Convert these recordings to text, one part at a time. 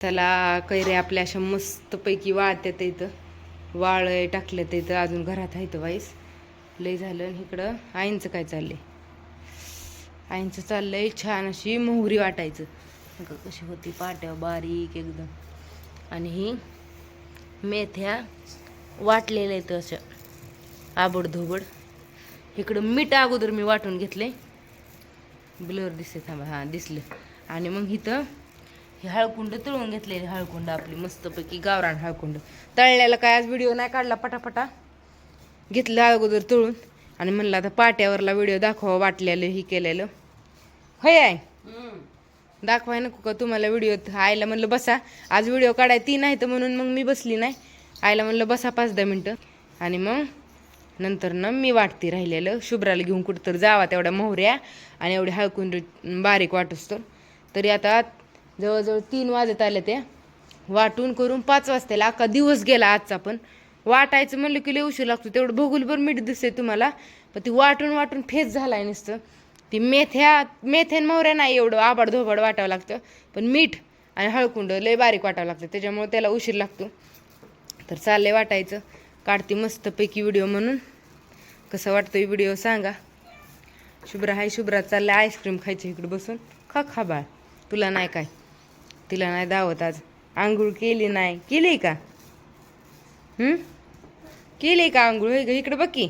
त्याला कैरे आपल्या अशा मस्तपैकी वाळत्यात इथं. वाळ टाकल्यात इथं अजून घरात आहे तर वाईस. लय झालं. आणि इकडं आईंचं काय चाललंय? आईंचं चाललंय छान अशी मोहरी वाटायचं. बघा कशी होती पाट्या बारीक एकदम. आणि ही मेथ्या वाटलेल्या आहेत अशा. आबडधोबड. इकडं मीठ अगोदर मी वाटून घेतले ब्लर दिसते थांबा. हां दिसलं. आणि मग इथं हे हळकुंड तळून घेतलेली हळकुंड आपली मस्तपैकी गावरान हळकुंड. तळल्याला काय आज व्हिडिओ नाही काढला पटापटा? घेतलं अगोदर तळून आणि म्हणलं आता पाट्यावरला व्हिडिओ दाखवा वाटलेलं ही केलेलं होय आहे दाखवाय नको का तुम्हाला व्हिडिओ आईला म्हणलं बसा आज व्हिडिओ काढाय ती नाही तर म्हणून मग मी बसली नाही. आईला म्हणलं बसा पाच दहा मिनटं. आणि मग नंतर ना मी वाटते राहिलेलं शुभ्राला घेऊन कुठं तर जावा तेवढ्या मोहऱ्या आणि एवढी हळकून बारीक वाटूस तर. तरी आता जवळजवळ तीन वाजत आले त्या वाटून करून पाच वाजता अख्खा दिवस गेला आजचा पण. वाटायचं म्हणलं की लय उशीर लागतो. तेवढं भगुलभर मीठ दिसते तुम्हाला. पण ती वाटून वाटून फेस झालाय नुसतं. ती मेथ्या मेथ्या मोहऱ्या नाही एवढं आबाड धोबाड वाटावं लागतं. पण मीठ आणि हळकुंड लय बारीक वाटावं लागतं. त्याच्यामुळे त्याला उशीर लागतो. तर चाललंय वाटायचं. काढते मस्तपैकी व्हिडिओ म्हणून. कसं वाटतोय व्हिडिओ सांगा. शुभ्रा हाय शुभ्रा. चाललंय आईस्क्रीम खायची इकडे बसून. खा खा बाळ. तुला नाही काय. तिला नाही दावत आज. आंघोळ केली नाही. केली का? हम्म केली का आंघोळ? इकडे बघ की.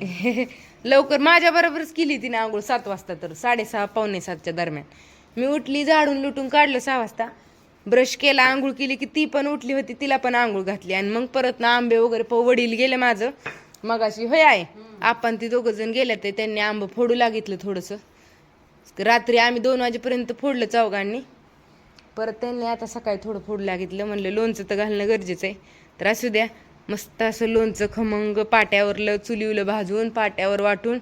लवकर माझ्या बरोबरच केली तिने आंघोळ सात वाजता तर साडेसहा पावणे सातच्या दरम्यान. मी उठली झाडून लुटून काढलं सहा वाजता. ब्रश केला आंघोळ केली की ती पण उठली होती तिला पण आंघोळ घातली. आणि मग परत ना आंबे वगैरे प वडील गेले माझं. मगाशी होय आहे आपण ती दोघं जण गेले ते त्यांनी आंब फोडू लागितलं थोडंसं. रात्री आम्ही दोन वाजेपर्यंत फोडलं चौघांनी. परत त्यांनी आता सकाळी थोडं फोडू लागितलं म्हणलं लोणचं तर घालणं गरजेचं आहे. तर असू द्या मस्त असं लोणचं खमंग पाट्यावरलं चुलीवलं भाजून पाट्यावर वाटून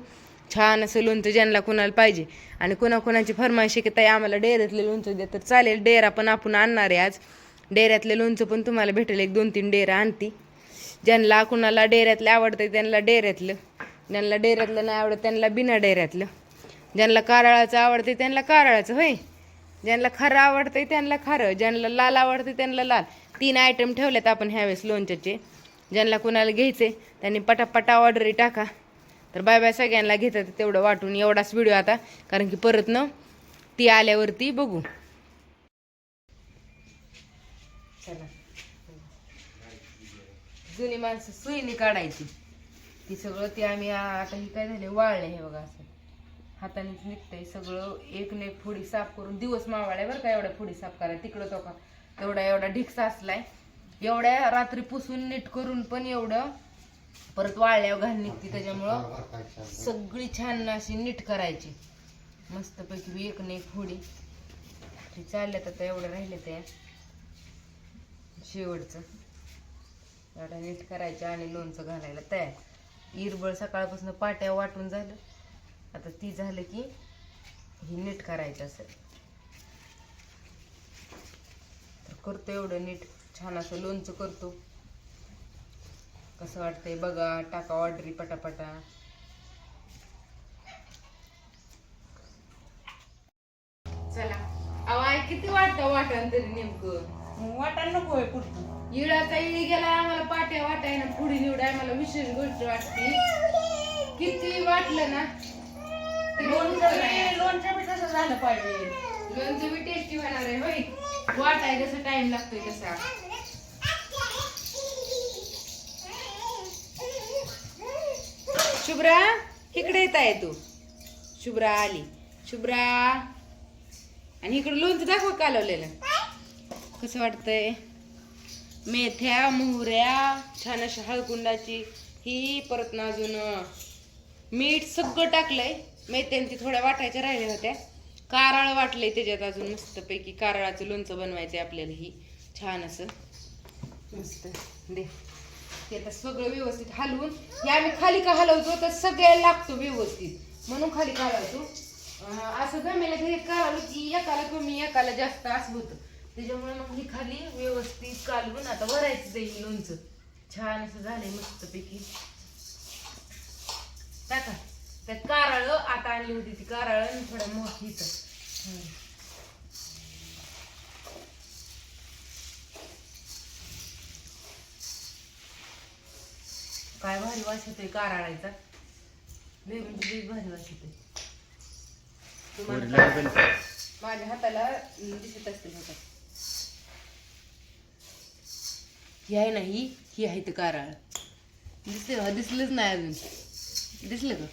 छान असं लोणचं ज्यांना कोणाला पाहिजे. आणि कोणाकोणाची फरमाईश आहे की ताई आम्हाला डेऱ्यातलं लोणचं द्या. तर चालेल डेरा पण आपण आणणार आहे आज. डेऱ्यातलं लोणचं पण तुम्हाला भेटेल एक दोन तीन डेरा आणती. ज्यांना कुणाला डेऱ्यातलं आवडतं त्यांना डेऱ्यातलं. ज्यांना डेऱ्यातलं नाही आवडत त्यांना बिना डेऱ्यातलं. ज्यांना कारळाचं आवडते त्यांना कारळाचं होय? ज्यांना खरं आवडते त्यांना खरं ज्यांना लाल आवडते त्यांना लाल. तीन आयटम ठेवलेत आपण ह्यावेळेस लोणच्याचे. ज्यांना कुणाला घ्यायचे त्यांनी पटापटा ऑर्डरी टाका. तर बाय बाय सगळ्यांना घेतात तेवढं वाटून एवढाच व्हिडिओ आता. कारण की परत न ती आल्यावरती बघू. चला. जुनी माणसं सुईने काढायची. ती सगळं ते आम्ही आता ही काय झाले वाळले हे बघा असं. हातानेच निघतंय सगळं एक न एक फुडी साफ करून दिवस मावाळ्या बरं का एवढ्या फोडी साफ करा तिकडं तो का. तेवढा एवढा ढिकसा असलाय. एवढ्या रात्री पुसून नीट करून पण एवढं परत वाळल्यावर घाल निघते त्याच्यामुळं सगळी छान अशी नीट करायची. मस्तपैकी एक न एक फोडी. ते चालल्यात आता एवढं राहिले ते शेवटचं. एवढं नीट करायचं आणि लोणचं घालायला तयार. इरबळ सकाळपासून पाट्या वाटून झालं. आता ती झालं की ही नीट करायचं असेल. तर करतो एवढं नीट. छान असं लोणचं करतो. कसं वाटतंय बघा टाका ऑर्डरी पटापटा. चला. आई किती वाटतं वाटण तरी नेमकं? वाटायला नको आहे पुरतं इळाचा इळी गेला आम्हाला पाट्या वाटायला पुढे निवडाय मला विशेष गोष्ट वाटते. किती वाटलं ना? लोणचं पुरतं नाही. बी- लोणचं बी तसं झालं पाहिजे. लोणचं बी टेस्टी होणार आहे होय. वाटाय जसा टाइम लागतोय तसा. शुभ्रा इकडे येत आहे तू. शुभ्रा आली. शुभ्रा. आणि इकडे लोणचं दाखव कालवलेलं. कसं वाटतंय? मेथ्या मोहऱ्या छान अशा हळकुंडाची ही परत ना अजून मीठ सगळं टाकलंय. मेथ्यांची थोड्या वाटायच्या राहिल्या होत्या. कारळ वाटले त्याच्यात अजून मस्तपैकी कारळाचं लोणचं बनवायचं आपल्याला ही. छान असं. मस्त. दे. ते आता सगळं व्यवस्थित हलवून. हे आम्ही खाली का हलवतो तर सगळ्याला लागतो व्यवस्थित. म्हणून खाली का हलवतो असं जमेला घरी काढलं की एकाला कमी एकाला जास्त असं होतं. त्याच्यामुळे मग ही खाली व्यवस्थित कालवून आता भरायचं जाईल लोणचं. छान असं झालंय मस्तपैकी. टाका. त्यात कारळ आता आणली होती ती कारळ थोडं मोठी काय भारी वास होतोय कारळायचा. आहे म्हणजे भारी वास होतोय माझ्या हाताला दिसत असते बघा. ही आहे ना ही? ही आहे ते कारळ. दिसते दिसलंच नाही अजून. दिसलं का.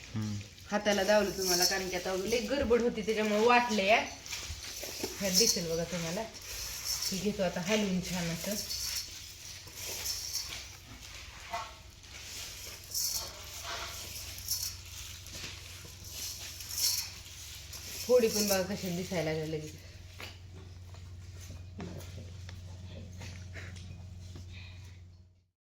हाताला दावलं तुम्हाला कारण की आता लई गडबड होती त्याच्यामुळे वाटले या ह्यात दिसेल बघा तुम्हाला. ही घेतो आता हलवून छान असं. थोडी पण बघा कशी दिसायला लागली. लगेच